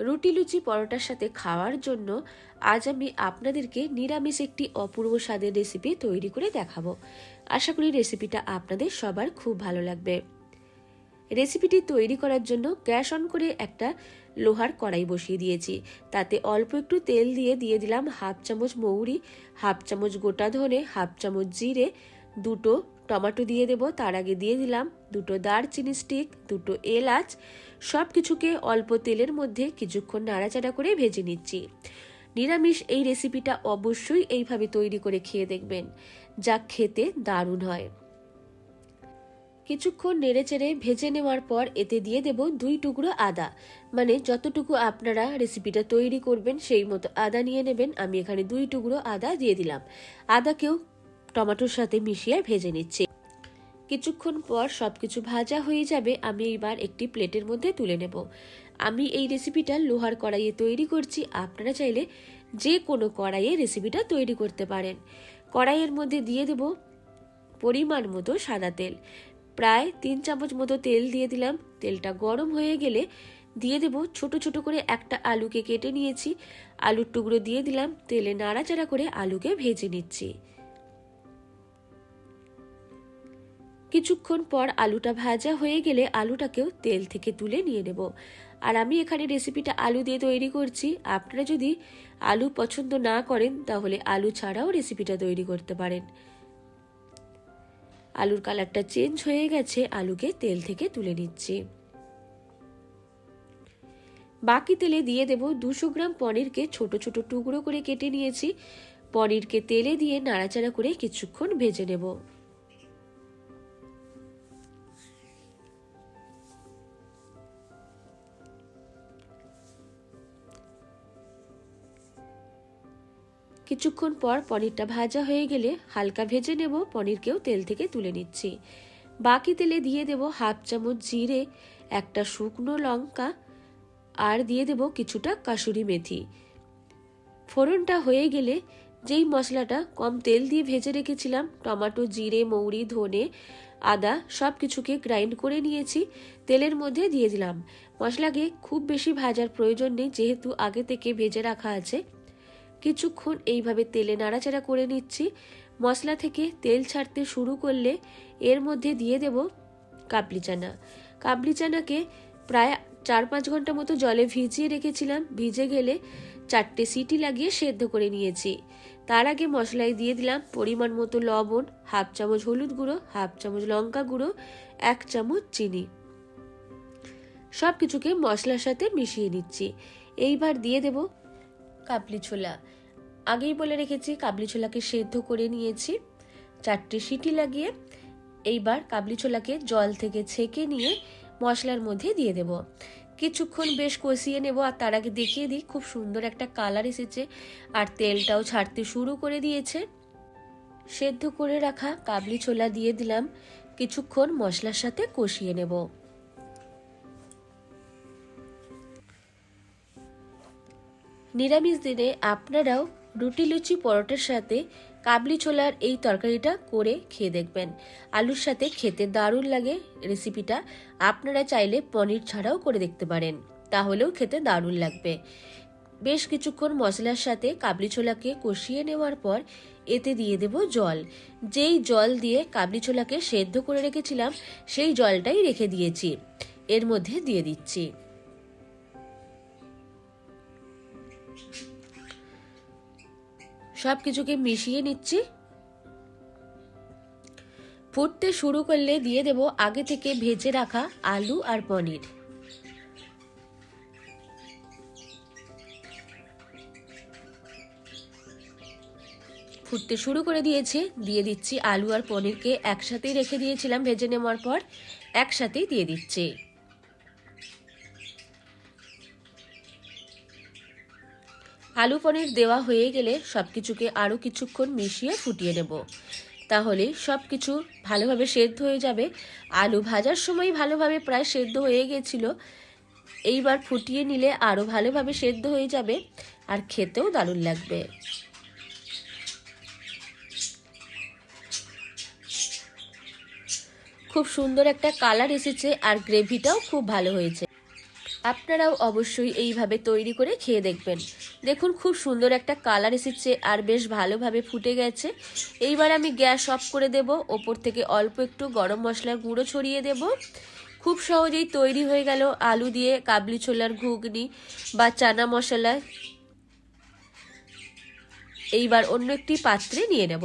রুটি লুচি পরোটার সাথে খাওয়ার জন্য আজ আমি আপনাদেরকে নিরামিষ একটি অপূর্ব স্বাদের রেসিপি তৈরি করে দেখাবো। আশা করি রেসিপিটা আপনাদের সবার খুব ভালো লাগবে। রেসিপিটি তৈরি করার জন্য গ্যাস অন করে একটা লোহার কড়াই বসিয়ে দিয়েছি। তাতে অল্প একটু তেল দিয়ে দিয়ে দিলাম হাফ চামচ মৌরি, হাফ চামচ গোটা ধনে, হাফ চামচ জিরে, দুটো টমেটো দিয়ে দেব, তার আগে দিয়ে দিলাম দুটো দারচিনি স্টিক দুটো এলাচ সব কিছুকে অল্প তেলের মধ্যে কিছুক্ষণ নাড়াচাড়া করে ভেজে নিচ্ছি। নিরামিষ এই রেসিপিটা অবশ্যই এইভাবে তৈরি করে খেয়ে দেখবেন, যা খেতে দারুণ হয়। কিছুক্ষণ নেড়েচেড়ে ভেজে নেওয়ার পর এতে দিয়ে দেব দুই টুকরো আদা। মানে যতটুকু আপনারা রেসিপিটা তৈরি করবেন, সেই মতো আদা নিয়ে নেবেন। আমি এখানে দুই টুকরো আদা দিয়ে দিলাম। আদাকেও টমেটোর সাথে মিশিয়ে ভেজে নিচ্ছি। কিছুক্ষণ পর সবকিছু ভাজা হয়ে যাবে, আমি এইবার একটি প্লেটের মধ্যে তুলে নেব। আমি এই রেসিপিটা লোহার কড়াইয়ে তৈরি করছি, আপনারা চাইলে যে কোনো কড়াইয়ে রেসিপিটা তৈরি করতে পারেন। কড়াইয়ের মধ্যে দিয়ে দেব পরিমাণ মতো সাদা তেল। প্রায় তিন চামচ মতো তেল দিয়ে দিলাম। তেলটা গরম হয়ে গেলে দিয়ে দেব ছোট ছোট করে একটা আলুকে কেটে নিয়েছি। আলুর টুকরো দিয়ে দিলাম। তেলে নাড়াচাড়া করে আলুকে ভেজে নিচ্ছি। কিছুক্ষণ পর আলুটা ভাজা হয়ে গেলে আলুটাকেও তেল থেকে তুলে নিয়ে নেব। আর আমি এখানে রেসিপিটা আলু দিয়ে তৈরি করছি। আপনারা যদি আলু পছন্দ না করেন, তাহলে আলু ছাড়াও রেসিপিটা তৈরি করতে পারেন। আলুর কালারটা চেঞ্জ হয়ে গেছে, আলুকে তেল থেকে তুলে নিচ্ছি। বাকি তেলে দিয়ে দেব দুশো গ্রাম পনিরকে ছোট ছোট টুকরো করে কেটে নিয়েছি। পনিরকে তেলে দিয়ে নাড়াচাড়া করে কিছুক্ষণ ভেজে নেব। কিছুক্ষণ পর পনিরটা ভাজা হয়ে গেলে হালকা ভেজে নেব, পনিরকেও তেল থেকে তুলে নিচ্ছি। বাকি তেলে দিয়ে দেব হাফ চামচ জিরে, একটা শুকনো লঙ্কা, আর দিয়ে দেব কিছুটা কাসুরি মেথি। ফোড়নটা হয়ে গেলে যেই মশলাটা কম তেল দিয়ে ভেজে রেখেছিলাম, টমেটো, জিরে, মৌরি, ধনে, আদা সব কিছুকে গ্রাইন্ড করে নিয়েছি, তেলের মধ্যে দিয়ে দিলাম। মশলাকে খুব বেশি ভাজার প্রয়োজন নেই, যেহেতু আগে থেকে ভেজে রাখা আছে কিছুক্ষণ এইভাবে তেলে নাড়াচাড়া করে নিচ্ছি। মশলা থেকে তেল ছাড়তে শুরু করলে এর মধ্যে দিয়ে দেব কাবলি চানা। কাবলি চানাকে প্রায় চার পাঁচ ঘণ্টা মতো জলে ভিজিয়ে রেখেছিলাম। ভিজে গেলে চারটে সিটি লাগিয়ে সেদ্ধ করে নিয়েছি। তার আগে মশলায় দিয়ে দিলাম পরিমাণ মতো লবণ, হাফ চামচ হলুদ গুঁড়ো, হাফ চামচ লঙ্কা গুঁড়ো, এক চামচ চিনি। সব কিছুকে মশলার সাথে মিশিয়ে নিচ্ছি। এইবার দিয়ে দেব কাবলি ছোলা। আগেই বলে রেখেছি, কাবলি ছোলাকে সেদ্ধ করে নিয়েছি। চারটে সিটি লাগিয়ে এইবার কাবলি ছোলাকে জল থেকে ছেঁকে নিয়ে মশলার মধ্যে দিয়ে দেব। কিছুক্ষণ বেশ কষিয়ে নেব আর তার আগে দেখিয়ে দিই, খুব সুন্দর একটা কালার এসেছে আর তেলটাও ছাড়তে শুরু করে দিয়েছে। সেদ্ধ করে রাখা কাবলি ছোলা দিয়ে দিলাম। কিছুক্ষণ মশলার সাথে কষিয়ে নেব। নিরামিষ দিনে আপনারাও রুটি লুচি পরোটার সাথে কাবলি ছোলার এই তরকারিটা করে খেয়ে দেখবেন। আলুর সাথে খেতে দারুণ লাগে রেসিপিটা আপনারা চাইলে পনির ছাড়াও করে দেখতে পারেন। তাহলেও খেতে দারুণ লাগবে। বেশ কিছুক্ষণ মশলার সাথে কাবলি ছোলাকে কষিয়ে নেওয়ার পর এতে দিয়ে দেব জল। যেই জল দিয়ে কাবলি ছোলাকে সেদ্ধ করে রেখেছিলাম, সেই জলটাই রেখে দিয়েছি। এর মধ্যে দিয়ে দিচ্ছি। সব কিছুকে মিশিয়ে নিচ্ছি। ফুটতে শুরু করলে দিয়ে দেব আগে থেকে ভেজে রাখা আলু আর পনির। ফুটতে শুরু করে দিয়েছে, দিয়ে দিচ্ছি আলু আর পনিরকে একসাথেই রেখে দিয়েছিলাম ভেজে নেওয়ার পর, একসাথেই দিয়ে দিচ্ছি। আলু পনির দেওয়া হয়ে গেলে সব কিছুকে আরও কিছুক্ষণ মিশিয়ে ফুটিয়ে নেব। তাহলে সব কিছু ভালোভাবে সেদ্ধ হয়ে যাবে। আলু ভাজার সময় ভালোভাবে প্রায় সেদ্ধ হয়ে গেছিল। এইবার ফুটিয়ে নিলে আরও ভালোভাবে সেদ্ধ হয়ে যাবে আর খেতেও দারুণ লাগবে। খুব সুন্দর একটা কালার এসেছে আর গ্রেভিটাও খুব ভালো হয়েছে। আপনারাও অবশ্যই এইভাবে তৈরি করে খেয়ে দেখবেন। দেখুন, খুব সুন্দর একটা কালার এসেছে আর বেশ ভালোভাবে ফুটে গেছে। এইবার আমি গ্যাস অফ করে দেব। ওপর থেকে অল্প একটু গরম মশলার গুঁড়ো ছড়িয়ে দেব। খুব সহজেই তৈরি হয়ে গেল আলু দিয়ে কাবলি ছোলার ঘুগনি বা চানা মশলা। এইবার অন্য একটি পাত্রে নিয়ে নেব।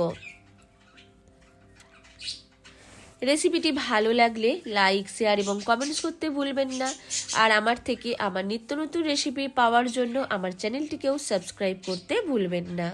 রেসিপিটি ভালো লাগলে লাইক শেয়ার এবং কমেন্টস করতে ভুলবেন না। আর আমার থেকে আমার নিত্য নতুন রেসিপি পাওয়ার জন্য আমার চ্যানেলটিকেও সাবস্ক্রাইব করতে ভুলবেন না।